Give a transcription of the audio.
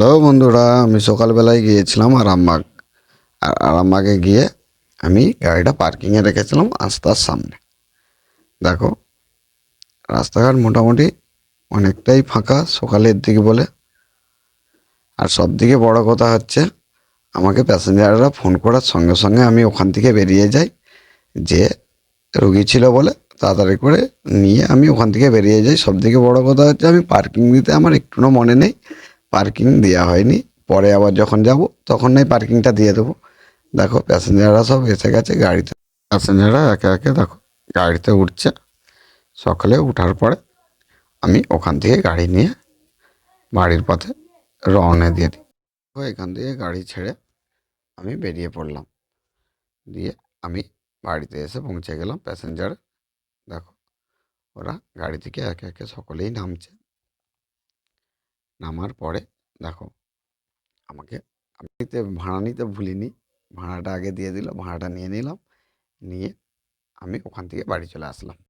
Hello বন্ধুরা, আমি সকালবেলায় গিয়েছিলাম আরামবাগ। আর আরামবাগে গিয়ে আমি গাড়িটা পার্কিংয়ে রেখেছিলাম রাস্তার সামনে। দেখো, রাস্তাঘাট মোটামুটি অনেকটাই ফাঁকা, সকালের দিকে বলে। আর সব থেকে বড় কথা হচ্ছে, আমাকে প্যাসেঞ্জাররা ফোন করার সঙ্গে সঙ্গে আমি ওখান থেকে বেরিয়ে যাই। যে রুগী ছিল বলে, তাড়াতাড়ি করে নিয়ে আমি ওখান থেকে বেরিয়ে যাই। সব থেকে বড় কথা হচ্ছে, আমি পার্কিং দিতে আমার একটুও মনে নেই। পার্কিং দেওয়া হয়নি। পরে আবার যখন যাব, তখন নাই পার্কিংটা দিয়ে দেবো। দেখো প্যাসেঞ্জাররা সব এসে গেছে গাড়িতে। প্যাসেঞ্জাররা একে একে দেখো, গাড়িতে উঠছে। সকালে উঠার পরে আমি ওখান থেকে গাড়ি নিয়ে বাড়ির পথে রওনা দিয়ে দিই। তো এখান থেকে গাড়ি ছেড়ে আমি বেরিয়ে পড়লাম। দিয়ে আমি বাড়িতে এসে পৌঁছে গেলাম। প্যাসেঞ্জার দেখো, ওরা গাড়ি থেকে একে একে সকলেই নামছে। নামার পরে দেখো, আমাকে আমি ভাড়া নিতে ভুলিনি। ভাড়াটা আগে দিয়ে দিল ভাড়াটা নিয়ে নিলাম। নিয়ে আমি ওখান থেকে বাড়ি চলে আসলাম।